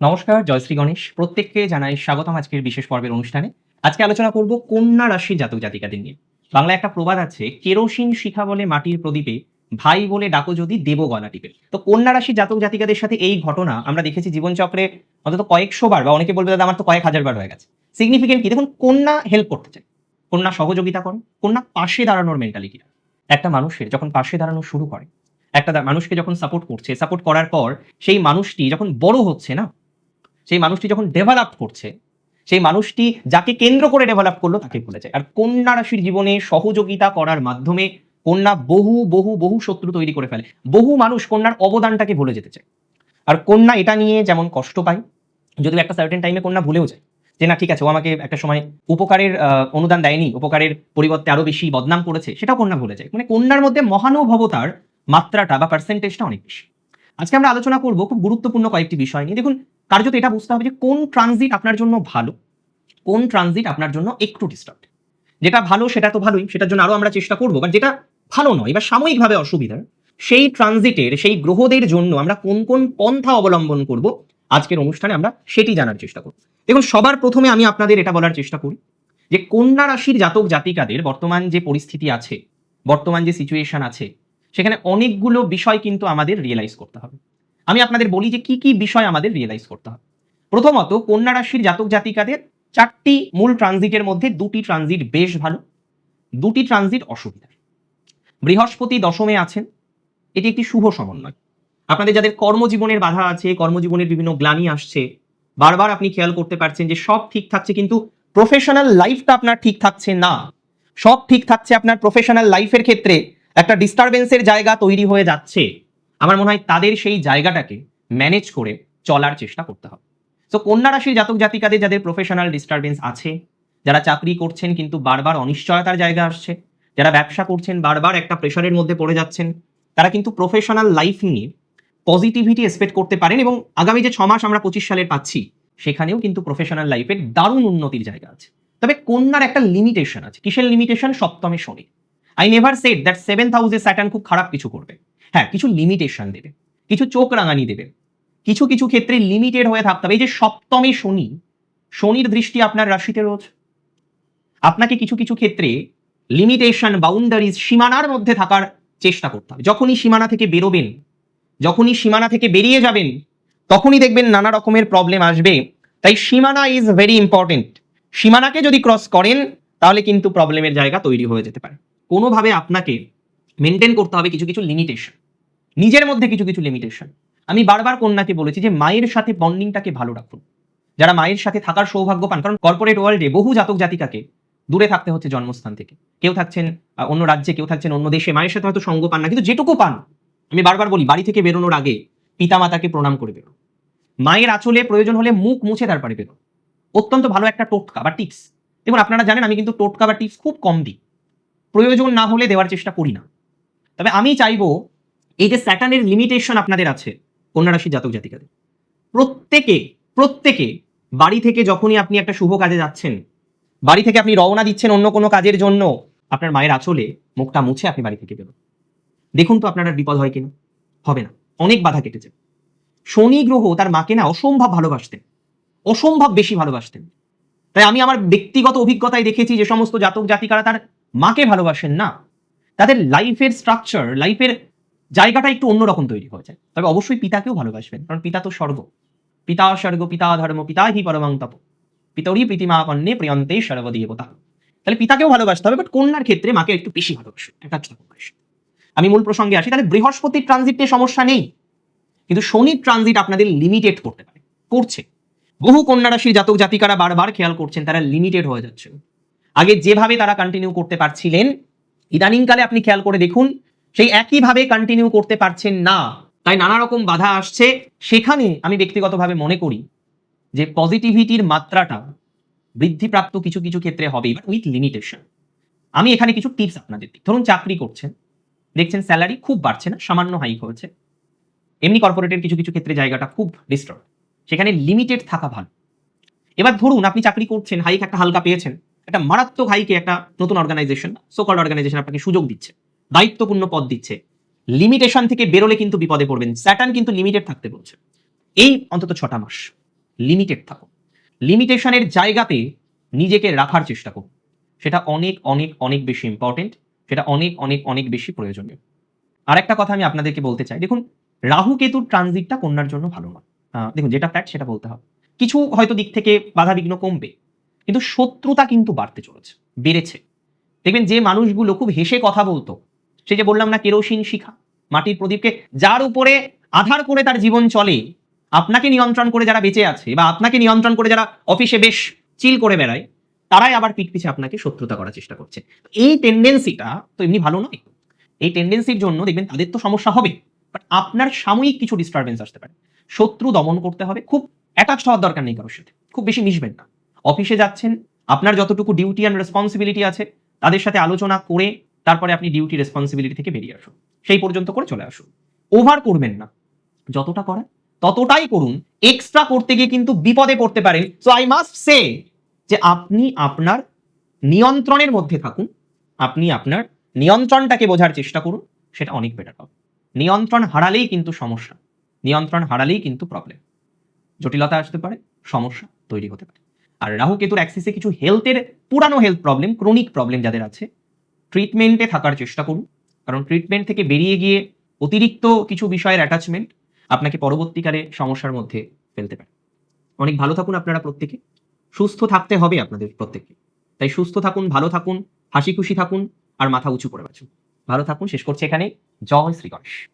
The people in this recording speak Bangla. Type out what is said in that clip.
নমস্কার জয়শ্রী গণেশ। প্রত্যেককে জানাই স্বাগতম আজকের বিশেষ পর্বের অনুষ্ঠানে। আজকে আলোচনা করব কন্যা রাশির জাতক জাতিকাদের নিয়ে। বাংলা একটা প্রবাদ আছে, কেরোসিন শিখা বলে মাটির প্রদীপে ভাই বলে ডাকো যদি দেব গলা টিপে। তো কন্যা রাশির জাতক জাতিকাদের সাথে এই ঘটনা আমরা দেখেছি জীবনচক্রে অন্তত কয়েকশো বার, বা অনেকে বলবে, দাদা, আমার তো কয়েক হাজার বার হয়ে গেছে। সিগনিফিকেন্ট কি? দেখুন, কন্যা হেল্প করতে চায়। কন্যা সহযোগিতা করে, কন্যা পাশে দাঁড়ানোর মেন্টালিটি একটা মানুষের যখন পাশে দাঁড়ানো শুরু করে, একটা মানুষকে যখন সাপোর্ট করছে সাপোর্ট করার পর সেই মানুষটি যখন বড় হচ্ছে না সেই মানুষটি যখন ডেভেলপ করছে, সেই মানুষটি যাকে কেন্দ্র করে ডেভেলপ করল তাকে ভুলে যায় আর কন্যা রাশির জীবনে সহযোগিতা করার মাধ্যমে কন্যা বহু বহু বহু শত্রু তৈরি করে ফেলে। বহু মানুষ কন্যার অবদানটাকে ভুলে যেতে চায়। আর কন্যা এটা নিয়ে যেমন কষ্ট পায়, যদিও একটা সার্টেন টাইমে কন্যা ভুলেও যায়। যে না, ঠিক আছে, ও আমাকে একটা সময় উপকারের অনুদান দেয়নি, উপকারের পরিবর্তে আরও বেশি বদনাম করেছে, সেটাও কন্যা ভুলে যায়। মানে কন্যার মধ্যে মহানুভবতার মাত্রাটা বা পার্সেন্টেজটা অনেক বেশি। আজকে আমরা আলোচনা করব খুব গুরুত্বপূর্ণ কয়েকটি বিষয় নিয়ে। দেখুন কার্যত এটা বুঝতে হবে যে কোন ট্রানজিট আপনার জন্য ভালো, কোন ট্রানজিট আপনার জন্য একটু ডিস্টার্ব যেটা ভালো সেটা তো ভালোই, সেটার জন্য আরও আমরা চেষ্টা করব বাট যেটা ভালো নয় বা সাময়িকভাবে অসুবিধার, সেই ট্রানজিটের সেই গ্রহদের জন্য আমরা কোন কোন পন্থা অবলম্বন করব, আজকের অনুষ্ঠানে আমরা সেটি জানার চেষ্টা করব। দেখুন, সবার প্রথমে আমি আপনাদের এটা বলার চেষ্টা করি যে কন্যা রাশির জাতক জাতিকাদের বর্তমান যে পরিস্থিতি আছে, বর্তমান যে সিচুয়েশন আছে, সেখানে অনেকগুলো বিষয় কিন্তু আমাদের রিয়েলাইজ করতে হবে। আমি আপনাদের বলি যে কি কি বিষয় আমাদের রিয়েলাইজ করতে হবে। প্রথমত, কন্যা রাশির জাতক জাতিকাদের চারটি মূল ট্রানজিটের মধ্যে দুটি ট্রানজিট বেশ ভালো, দুটি ট্রানজিট অসুবিধা। বৃহস্পতি দশমে আছেন, এটি একটি শুভ সমন্বয়। আপনাদের যাদের কর্মজীবনের বাধা আছে, কর্মজীবনের বিভিন্ন গ্লানি আসছে, বারবার আপনি খেয়াল করতে পারছেন যে সব ঠিক থাকছে, কিন্তু প্রফেশনাল লাইফটা আপনার ঠিক থাকছে না। সব ঠিক থাকছে আপনার প্রফেশনাল লাইফের ক্ষেত্রে, একটা ডিস্টারবেন্সের জায়গা তৈরি হয়ে যাচ্ছে। আমার মনে হয় তাদের সেই জায়গাটাকে ম্যানেজ করে চলার চেষ্টা করতে হবে। তো কন্যা রাশির জাতক জাতিকাদের যাদের প্রফেশনাল ডিস্টারবেন্স আছে, যারা চাকরি করছেন কিন্তু বারবার অনিশ্চয়তার জায়গা আসছে, যারা ব্যবসা করছেন, বারবার একটা প্রেশারের মধ্যে পড়ে যাচ্ছেন, তারা কিন্তু প্রফেশনাল লাইফ নিয়ে পজিটিভিটি এক্সপেক্ট করতে পারেন এবং আগামী যে ছ মাস আমরা পঁচিশ সালের পাচ্ছি, সেখানেও কিন্তু প্রফেশনাল লাইফের দারুণ উন্নতির জায়গা আছে। তবে কন্যার একটা লিমিটেশন আছে। কিসের লিমিটেশন সপ্তমে শনি। I never set that seventh হাউসে স্যাটার্ন খুব খারাপ কিছু করবে। হ্যাঁ কিছু লিমিটেশন দেবে, কিছু চোখ রাঙানি দেবে। কিছু কিছু ক্ষেত্রে লিমিটেড হয়ে থাকতে হবে। এই যে সপ্তমে শনি, শনির দৃষ্টি আপনার রাশিতে রোজ আপনাকে কিছু কিছু ক্ষেত্রে লিমিটেশন বাউন্ডারিজ সীমানার মধ্যে থাকার চেষ্টা করতে হবে। যখনই সীমানা থেকে বেরোবেন, যখনই সীমানা থেকে বেরিয়ে যাবেন, তখনই দেখবেন নানা রকমের প্রবলেম আসবে। তাই সীমানা ইজ ভেরি ইম্পর্টেন্ট সীমানাকে যদি ক্রস করেন, তাহলে কিন্তু প্রবলেমের জায়গা তৈরি হয়ে যেতে পারে। কোনোভাবে আপনাকে মেনটেন করতে হবে কিছু কিছু লিমিটেশন নিজের মধ্যে কিছু কিছু লিমিটেশন আমি বারবার কন্যাকে বলেছি যে মায়ের সাথে বন্ডিংটাকে ভালো রাখুন। যারা মায়ের সাথে থাকার সৌভাগ্য পান, কারণ কর্পোরেট ওয়ার্ল্ডে বহু জাতক জাতিকাকে দূরে থাকতে হচ্ছে জন্মস্থান থেকে। কেউ থাকছেন অন্য রাজ্যে, কেউ থাকছেন অন্য দেশে, মায়ের সাথে হয়তো সঙ্গ পান না, কিন্তু যেটুকু পান, আমি বারবার বলি, বাড়ি থেকে বেরোনোর আগে পিতামাতাকে প্রণাম করে বেরো মায়ের আঁচলে প্রয়োজন হলে মুখ মুছে তারপরে বেরো অত্যন্ত ভালো একটা টোটকা বা টিপস দেখুন, আপনারা জানেন, আমি কিন্তু টোটকা বা টিপস খুব কম দিই। প্রয়োজন না হলে দেওয়ার চেষ্টা করি না। তবে আমি চাইব এই যে স্যাটানের লিমিটেশন আপনাদের আছে, কন্যা রাশির জাতক জাতিকাদের। প্রত্যেকে প্রত্যেকে বাড়ি থেকে যখনই আপনি একটা শুভ কাজে যাচ্ছেন, বাড়ি থেকে আপনি রওনা দিচ্ছেন অন্য কোনো কাজের জন্য, আপনার মায়ের আঁচলে মুখটা মুছে আপনি বাড়ি থেকে বেরোন। দেখুন তো আপনার বিপদ হয় কিনা। হবে না। অনেক বাধা কেটেছে। শনি গ্রহ তার মাকে না অসম্ভব ভালোবাসতেন। অসম্ভব বেশি ভালোবাসতেন। তাই আমি আমার ব্যক্তিগত অভিজ্ঞতায় দেখেছি যে সমস্ত জাতক জাতিকারা তার মাকে ভালোবাসেন না। তাদের লাইফের স্ট্রাকচার লাইফের জায়গাটা একটু অন্যরকম তৈরি হয়ে যায়। তবে অবশ্যই পিতাকেও ভালোবাসবেন, কারণ পিতা তো স্বর্গ। পিতা স্বর্গ, পিতা ধর্ম, পিতা হি পরমাং তপ। পিতরি প্রীতিমা কন্যে প্রিয়ন্তে সর্বদেবতা। তাহলে পিতাকেও ভালোবাসতে হবে বাট কন্যার ক্ষেত্রে মাকে একটু বেশি ভালোবাসে attach থাকুন আমি মূল প্রসঙ্গে আসি, তাহলে বৃহস্পতির ট্রানজিটে সমস্যা নেই। কিন্তু শনির ট্রানজিট আপনাদের লিমিটেড করতে পারে, করছে। বহু কন্যা রাশির জাতক জাতিকারা বারবার খেয়াল করছেন, তারা লিমিটেড হয়ে যাচ্ছে। আগে যেভাবে তারা কন্টিনিউ করতে পারছিলেন ইদানিংকালে আপনি খেয়াল করে দেখুন, সেই একইভাবে কন্টিনিউ করতে পারছেন না। তাই নানা রকম বাধা আসছে। সেখানে আমি ব্যক্তিগতভাবে মনে করি যে পজিটিভিটির মাত্রাটা বৃদ্ধিপ্রাপ্ত কিছু কিছু ক্ষেত্রে হবে উইথ লিমিটেশন আমি এখানে কিছু টিপস আপনাদের দিই। ধরুন চাকরি করছেন, দেখছেন স্যালারি খুব বাড়ছে না, সামান্য হাইক হয়েছে। এমনি কর্পোরেটের কিছু কিছু ক্ষেত্রে জায়গাটা খুব ডিস্টার্ব সেখানে লিমিটেড থাকা ভালো। এবার ধরুন আপনি চাকরি করছেন হাইক একটা হালকা পেয়েছেন। একটা মারাত্মক হাইকে একটা নতুন অর্গানাইজেশন সোকল অর্গানাইজেশন আপনাকে সুযোগ দিচ্ছে, দায়িত্বপূর্ণ পদ দিচ্ছে। লিমিটেশন থেকে বেরোলে কিন্তু বিপদে পড়বেন স্যাটার্ন কিন্তু লিমিটেড থাকতে বলছে। এই অন্তত ছটা মাস লিমিটেড থাকুন। লিমিটেশনের জায়গাতে নিজেকে রাখার চেষ্টা করুন। সেটা অনেক অনেক অনেক বেশি ইম্পর্টেন্ট সেটা অনেক অনেক অনেক বেশি প্রয়োজনীয়। আরেকটা কথা আমি আপনাদেরকে বলতে চাই, দেখুন, রাহু কেতুর ট্রানজিটটা কন্যার জন্য ভালো নয়। দেখুন, যেটা ফ্যাক্ট সেটা বলতে হবে। কিছু হয়তো দিক থেকে বাধা বিঘ্ন কমবে কিন্তু শত্রুতা কিন্তু বাড়তে চলেছে, বেড়েছে। দেখবেন যে মানুষগুলো খুব হেসে কথা বলতো, সে যে বললাম না কেরোসিন শিখা, মাটির প্রদীপকে, যার উপরে আধার করে তার জীবন চলে, আপনাকে নিয়ন্ত্রণ করে যারা বেঁচে আছে বা আপনাকে নিয়ন্ত্রণ করে যারা অফিসে বেশ চিল করে বেড়ায়, তারাই আবার পিঠ পিছে আপনাকে শত্রুতা করার চেষ্টা করছে। এই টেন্ডেন্সিটা তো এমনি ভালো নয়। এই টেন্ডেন্সির জন্য দেখবেন তাদের তো সমস্যা হবে বাট আপনার সাময়িক কিছু ডিস্টারবেন্স আসতে পারে। শত্রু দমন করতে হবে, খুব অ্যাটাচ হওয়ার দরকার নেই কারোর সাথে, খুব বেশি মিশবেন না। অফিসে যাচ্ছেন, আপনার যতটুকু ডিউটি অ্যান্ড রেসপন্সিবিলিটি আছে, তাদের সাথে আলোচনা করে তারপরে আপনি ডিউটি রেসপন্সিবিলিটি থেকে বেরিয়ে আসুন। সেই পর্যন্ত করে চলে আসুন। ওভার করবেন না। যতটা করা ততটাই করুন। এক্সট্রা করতে গিয়ে কিন্তু বিপদে পড়তে পারেন। সো আই মাস্ট সে যে আপনি আপনার নিয়ন্ত্রণের মধ্যে থাকুন। আপনি আপনার নিয়ন্ত্রণটাকে বোঝার চেষ্টা করুন। সেটা অনেক বেটার হবে। নিয়ন্ত্রণ হারালেই কিন্তু সমস্যা। নিয়ন্ত্রণ হারালেই কিন্তু প্রবলেম জটিলতা আসতে পারে, সমস্যা তৈরি হতে পারে। আর রাহু কেতুর অ্যাক্সিসে কিছু হেলথের পুরানো হেলথ প্রবলেম ক্রনিক প্রবলেম যাদের আছে ট্রিটমেন্টে থাকার চেষ্টা করুন। কারণ ট্রিটমেন্ট থেকে বেরিয়ে গিয়ে অতিরিক্ত কিছু বিষয়ের অ্যাটাচমেন্ট আপনাকে পরবর্তীকালে সমস্যার মধ্যে ফেলতে পারে। অনেক ভালো থাকুন আপনারা প্রত্যেকে। সুস্থ থাকতে হবে আপনাদের প্রত্যেককে। তাই সুস্থ থাকুন, ভালো থাকুন, হাসি খুশি থাকুন, আর মাথা উঁচু করে বাঁচুন। ভালো থাকুন, শেষ করছি এখানে। জয় শ্রী গণেশ।